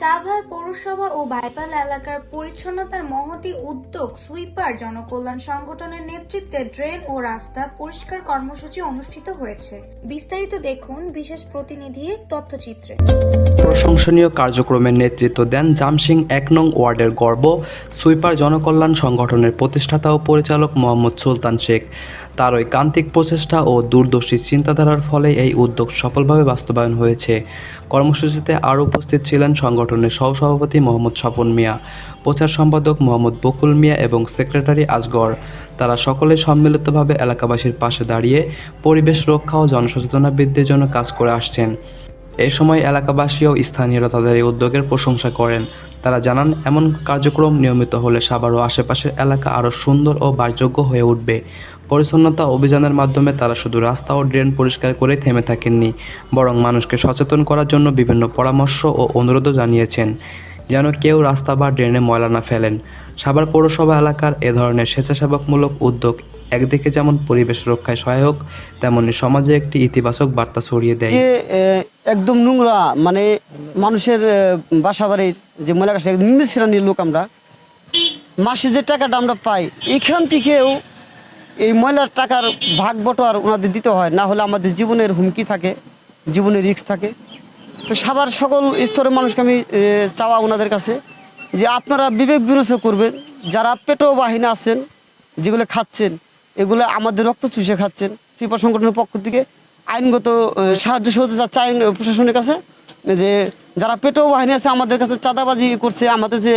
সাভার পৌরসভা ও বাইপাল এলাকার পরিচ্ছন্নতার মহতি উদ্যোগ সুইপার জনকল্যাণ সংগঠনের নেতৃত্বে ড্রেন ও রাস্তা পরিষ্কার কর্মসূচি অনুষ্ঠিত হয়েছে। বিস্তারিত দেখুন বিশেষ প্রতিনিধির তথ্যচিত্রে। প্রশংসনীয় কার্যক্রমের নেতৃত্ব দেন জামসিং এক নং ওয়ার্ডের গর্ব সুইপার জনকল্যাণ সংগঠনের প্রতিষ্ঠাতা ও পরিচালক মোহাম্মদ সুলতান শেখ। তার ওই কান্তিক প্রচেষ্টা ও দূরদর্শী চিন্তাধারার ফলে এই উদ্যোগ সফলভাবে বাস্তবায়ন হয়েছে। কর্মসূচিতে আরও উপস্থিত ছিলেন সংগঠনের সহসভাপতি মোহাম্মদ স্বপন মিয়া, প্রচার সম্পাদক মোহাম্মদ বকুল মিয়া এবং সেক্রেটারি আজগর। তারা সকলে সম্মিলিতভাবে এলাকাবাসীর পাশে দাঁড়িয়ে পরিবেশ রক্ষা ও জনসচেতনা বৃদ্ধির জন্য কাজ করে আসছেন। এ সময় এলাকাবাসী ও স্থানীয়রা তাদের এই উদ্যোগের প্রশংসা করেন। তারা জানান, এমন কার্যক্রম নিয়মিত হলে সাভার ও আশেপাশের এলাকা আরও সুন্দর ও বাসযোগ্য হয়ে উঠবে। পরিচ্ছন্নতা অভিযানের মাধ্যমে তারা শুধু রাস্তা ও ড্রেন পরিষ্কার করেই থেমে থাকেননি, বরং মানুষকে সচেতন করার জন্য বিভিন্ন পরামর্শ ও অনুরোধও জানিয়েছেন, যেন কেউ রাস্তা বা ড্রেনে ময়লা না ফেলেন। সাভার পৌরসভা এলাকার এ ধরনের স্বেচ্ছাসেবকমূলক উদ্যোগ একদিকে যেমন পরিবেশ রক্ষায় সহায়ক, তেমনি সমাজে একটি ইতিবাচক বার্তা ছড়িয়ে দেয়। একদম নোংরা মানে মানুষের বাসা বাড়ির যে ময়লা কাছে নিম্ন শ্রেণির লোক আমরা। মাসে যে টাকাটা আমরা পাই, এখান থেকেও এই ময়লার টাকার ভাগ বটোয়ার ওনাদের দিতে হয়, না হলে আমাদের জীবনের হুমকি থাকে, জীবনের রিস্ক থাকে। তো সবার সকল স্তরের মানুষকে আমি চাওয়া ওনাদের কাছে যে আপনারা বিবেক বিবেচনা করবেন, যারা পেটো বাহিনী আছেন, যেগুলো খাচ্ছেন, এগুলো আমাদের রক্ত চুষে খাচ্ছেন, শিল্প সংগঠনের পক্ষ থেকে আইনগত সাহায্য সহযোগিতা আইন প্রশাসনের কাছে, যে যারা পেটো বাহিনী আছে, আমাদের কাছে চাঁদাবাজি করছে, আমাদের যে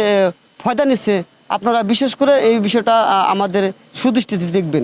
ফায়দা নিচ্ছে, আপনারা বিশেষ করে এই বিষয়টা আমাদের সুদৃষ্টিতে দেখবেন।